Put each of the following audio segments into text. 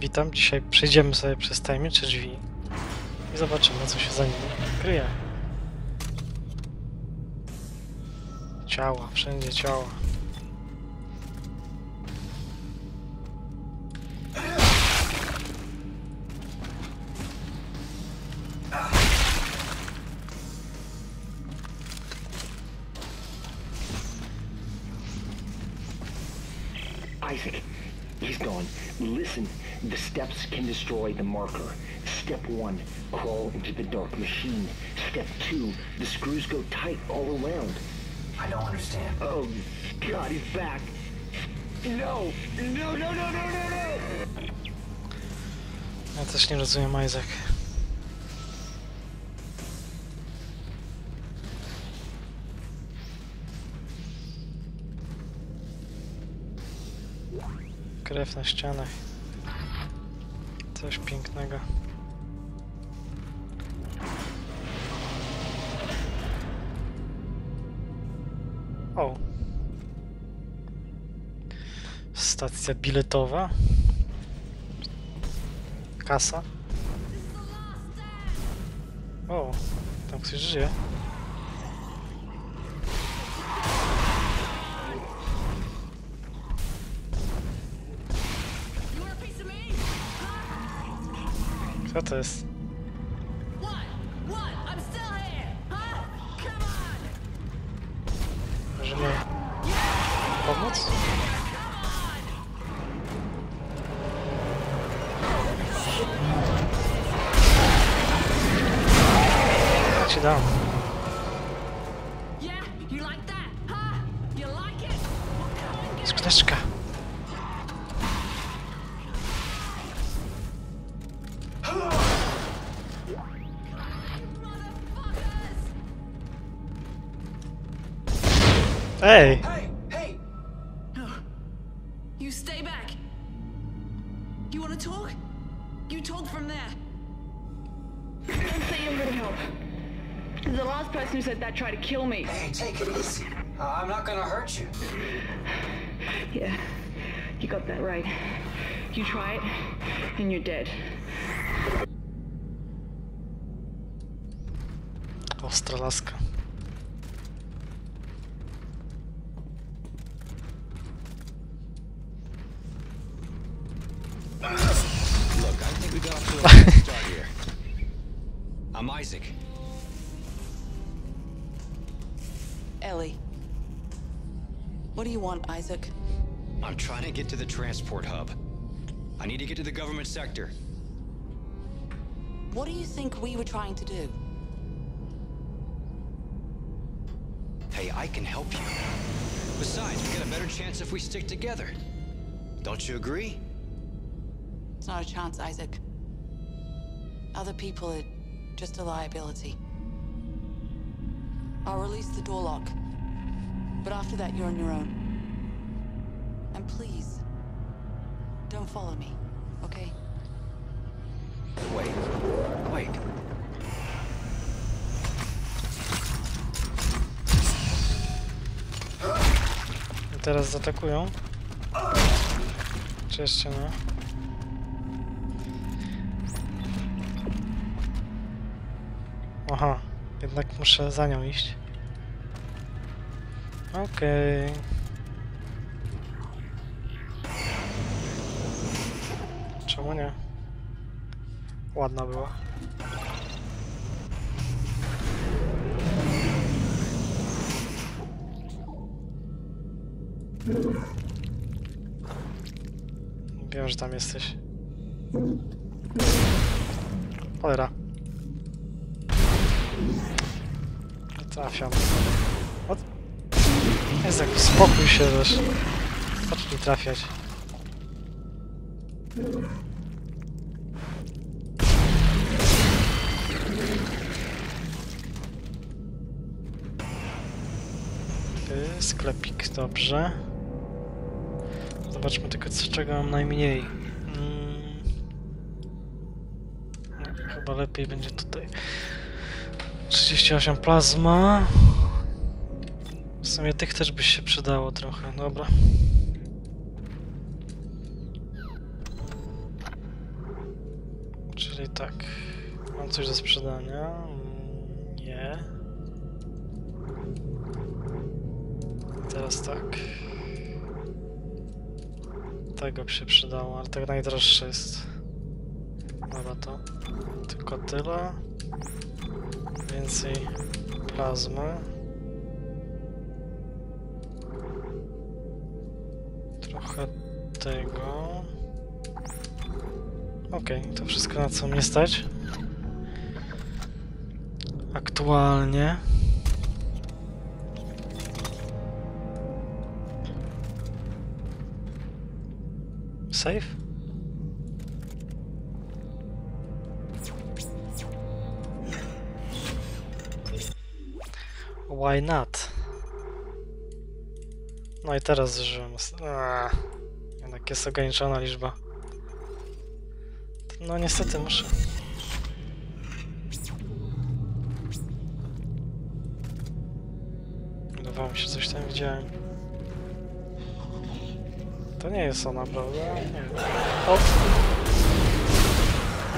Witam, dzisiaj przejdziemy sobie przez tajemnicze drzwi i zobaczymy co się za nimi kryje. Ciała, wszędzie ciała. Can destroy the marker. Step one, crawl into the dark machine. Step two, the screws go tight all around. I don't understand. Oh, God, he's back. No, no, no, no, no, no, no! Ja też nie rozumiem Isaac. Krew na ścianach. Coś pięknego. O. Stacja biletowa. Kasa. O, tam ktoś żyje. Huh? Come on. Możemy pomóc? Ja ci dam. Yeah? Ej! Hey, hey! No. You stay back. You want to talk? You talk from there. Don't say you're gonna help. The last person who said that tried to kill me. Hey, take it easy. Uh, I'm not gonna hurt you. Yeah, you got that right. You try it, and you're dead. Ostra laska. Isaac. Ellie. What do you want, Isaac? I'm trying to get to the transport hub. I need to get to the government sector. What do you think we were trying to do? Hey, I can help you. Besides, we got a better chance if we stick together. Don't you agree? It's not a chance, Isaac. Other people are just a liability. I'll release the door lock. But after that, you're on your own. And please, don't follow me, okay? Wait, wait. I teraz zaatakują. Czy jeszcze Aha, jednak muszę za nią iść. Okej. Czemu nie? Ładna była. Wiem, że tam jesteś. Cholera. Nie trafiam. Jest jak spokój się też. Zacznij trafiać. Ty, Sklepik, dobrze. Zobaczmy tylko, co, czego mam najmniej. Mm. No, Chyba lepiej będzie tutaj. 38 plazma. W sumie tych też by się przydało trochę, dobra. Czyli tak. Mam coś do sprzedania? Nie. Teraz tak. Tego by się przydało, ale tak najdroższe jest. Dobra to. Tylko tyle. Więcej plazmy. Trochę tego. Okej, to wszystko na co mnie stać. Aktualnie. Save? Why not? No i teraz zużyłem. Aaa, jednak jest ograniczona liczba. No niestety muszę. Wydawało mi się, coś tam widziałem. To nie jest ona, prawda? Nie. O!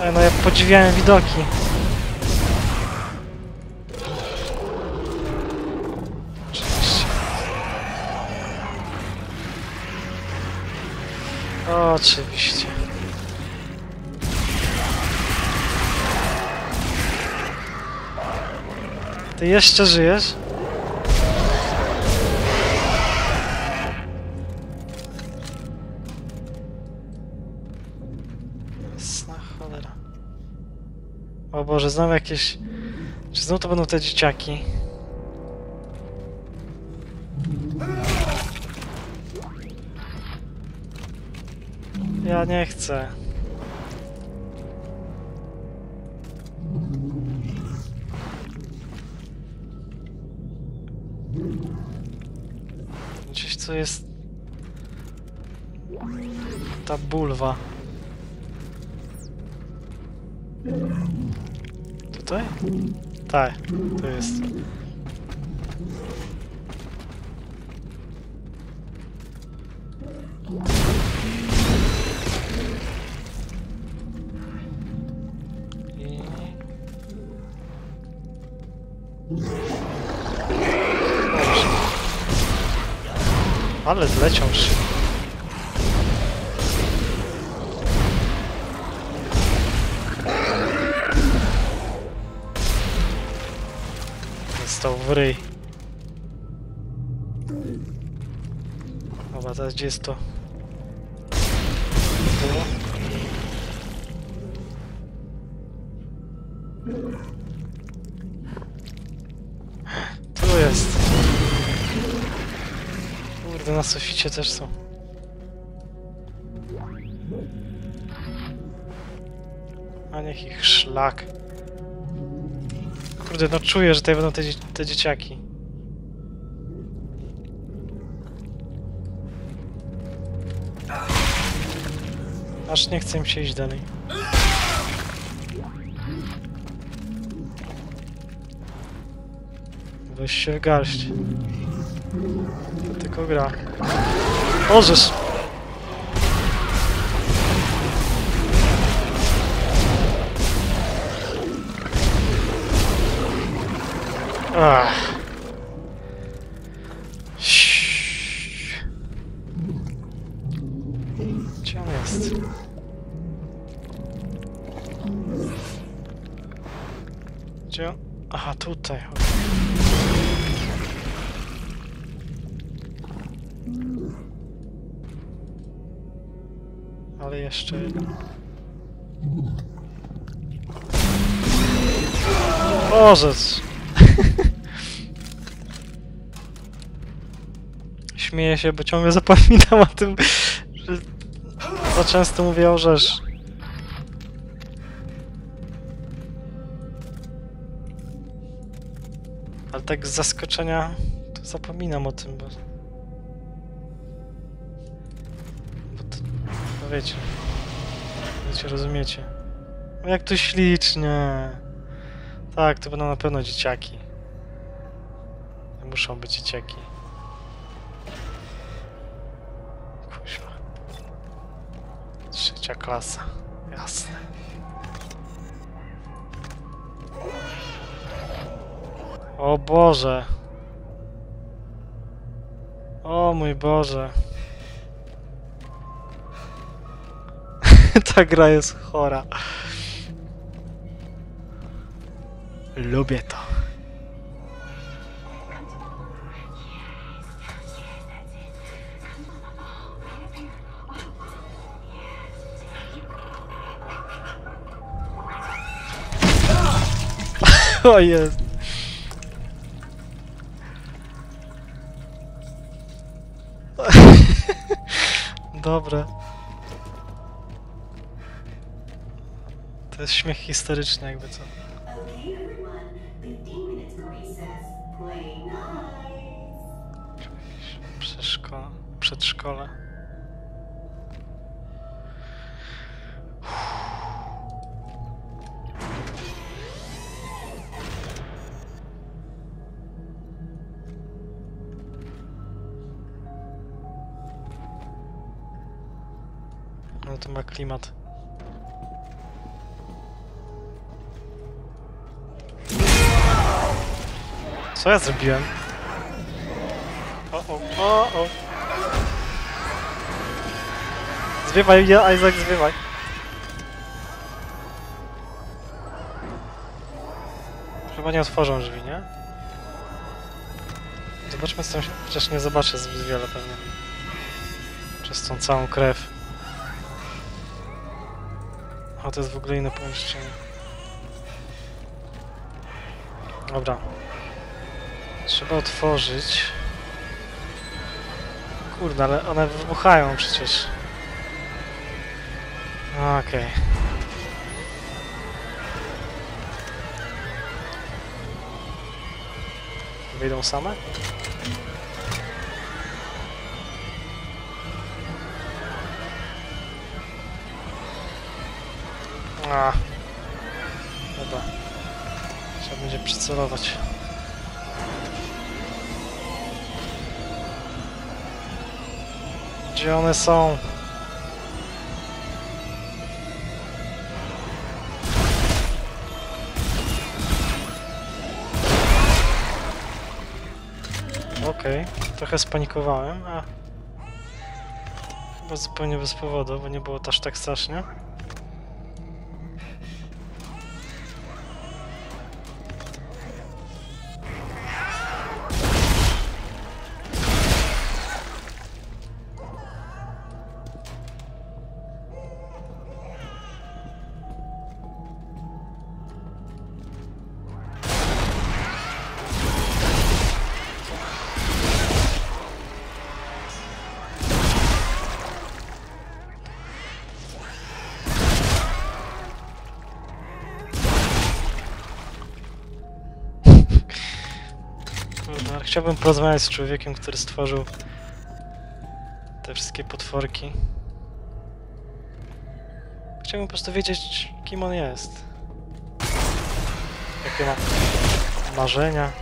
Ale no ja podziwiałem widoki. Oczywiście. Ty jeszcze żyjesz? Jasna cholera. O Boże, znowu jakieś... Czy znowu to będą te dzieciaki? Ja nie chcę. Gdzieś co jest... Ta bulwa. Tutaj? Tak, to jest. Ale zleciał szybko. Został w ryj. Dobra, teraz gdzie jest to? Kurde, na suficie też są. A niech ich szlak. Kurde, no czuję, że tutaj będą te, te dzieciaki. Aż nie chcę im się iść dalej. Weź się w garść. To tylko gra. Możesz! Ach. Jeszcze jeden. Bożec! Śmieję się, bo ciągle zapominam o tym, że za często mówię o rzecz. Ale tak z zaskoczenia to zapominam o tym, bo... bo to, no wiecie rozumiecie? No jak to ślicznie. Tak, to będą na pewno dzieciaki. Muszą być dzieciaki. Trzecia klasa. Jasne. O Boże. O mój Boże. Ta gra jest chora. Lubię to. O jest. Dobre. To jest śmiech historyczny jakby co. Okay, everyone. 15 minutes for recess. Play nice. Przeszko... Przedszkole. No to ma klimat. Co ja zrobiłem? O, o, o, o. Zwiewaj, Isaac, zwiewaj. Chyba nie otworzą drzwi, nie? Zobaczmy co się... Chociaż nie zobaczę zbyt wiele pewnie. Przez tą całą krew. A to jest w ogóle inne pomieszczenie. Dobra. Trzeba otworzyć. Kurde, ale one wybuchają przecież. Okej. Wyjdą same? A. Dobra. Trzeba będzie przycelować. Gdzie one są? Okej, trochę spanikowałem, a... Chyba zupełnie bez powodu, bo nie było to aż tak strasznie. Chciałbym porozmawiać z człowiekiem, który stworzył te wszystkie potworki. Chciałbym po prostu wiedzieć, kim on jest. Jakie ma marzenia.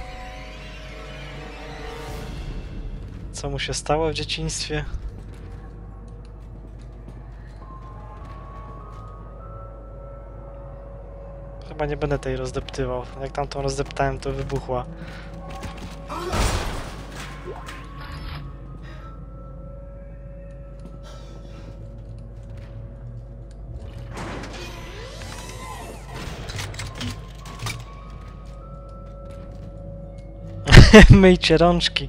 Co mu się stało w dzieciństwie. Chyba nie będę tej rozdeptywał. Jak tamtą rozdeptałem, to wybuchła. Myjcie rączki.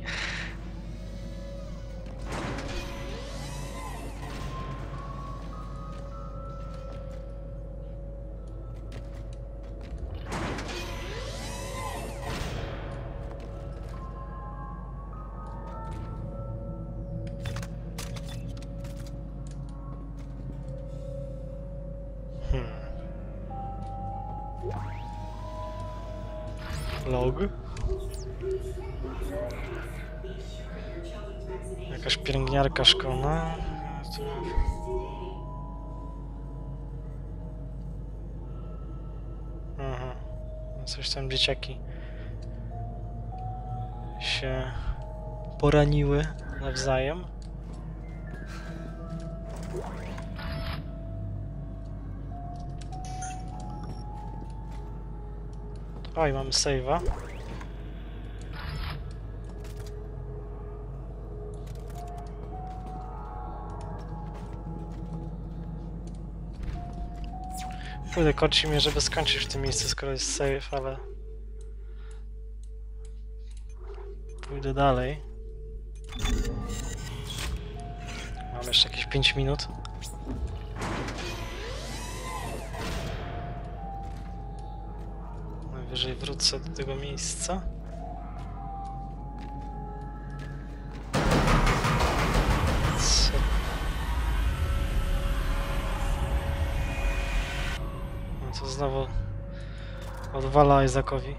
Log. Jakaś pielęgniarka szkolna. Aha. Coś tam dzieciaki się poraniły nawzajem. Oj, mamy save'a. Kurde, korci mnie, żeby skończyć w tym miejscu, skoro jest save, ale... Pójdę dalej. Mam jeszcze jakieś 5 minut. Wrócę do tego miejsca. Co? No to znowu odwala Isaacowi.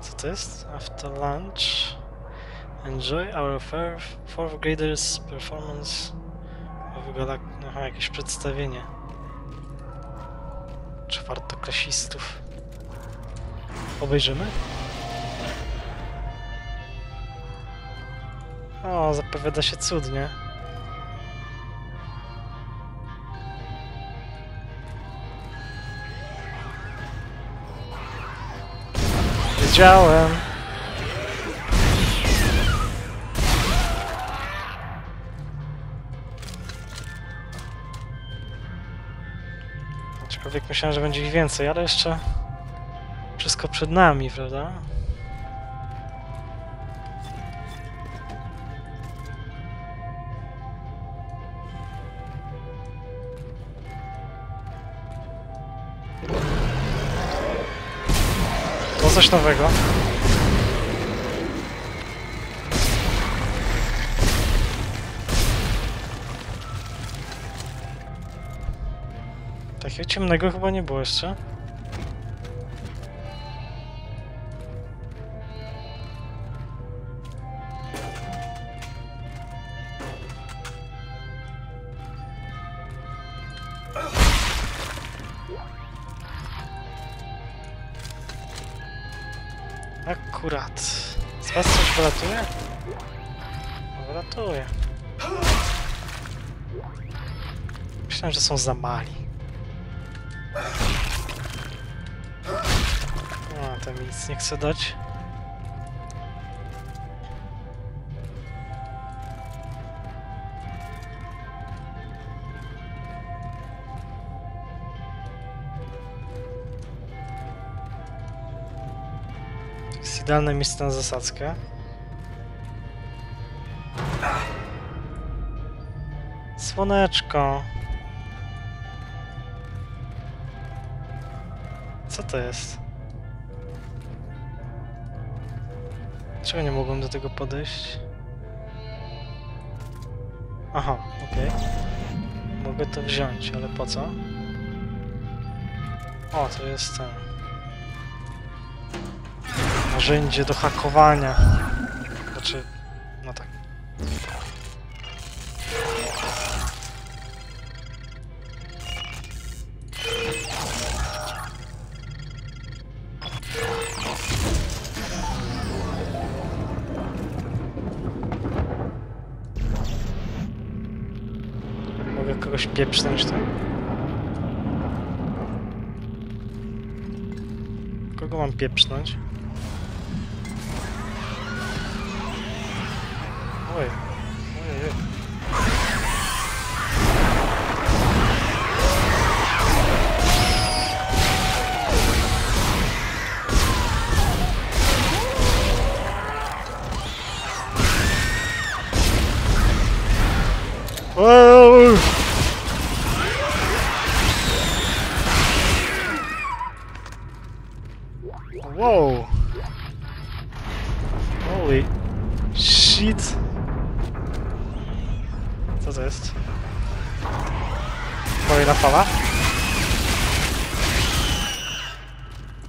Co to jest? After lunch. Enjoy our fourth, graders performance of Galac... Aha, jakieś przedstawienie. Czwartoklasistów. Obejrzymy? O, zapowiada się cudnie. Wiedziałem. Aczkolwiek myślałem, że będzie ich więcej, ale jeszcze wszystko przed nami, prawda? To coś nowego. Takiego ciemnego chyba nie było jeszcze. Są za mali. A, tam nic nie chce dać. Jest idealne miejsce na zasadzkę. Słoneczko. Co to jest? Dlaczego nie mogłem do tego podejść? Aha, okej. Mogę to wziąć, ale po co? O, to jest ten... Narzędzie do hakowania. Znaczy, no tak. Pieprznąć tu? Kogo mam pieprznąć? Oj. Shit. Co to jest? Kolejna fala?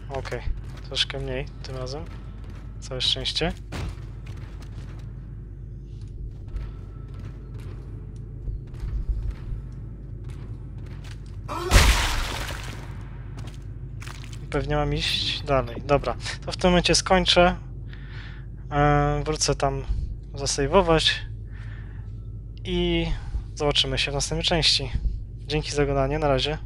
Okej, troszkę mniej tym razem. Całe szczęście. Pewnie mam iść dalej. Dobra, to w tym momencie skończę. Eee, wrócę tam zasejwować i zobaczymy się w następnej części. Dzięki za oglądanie, na razie.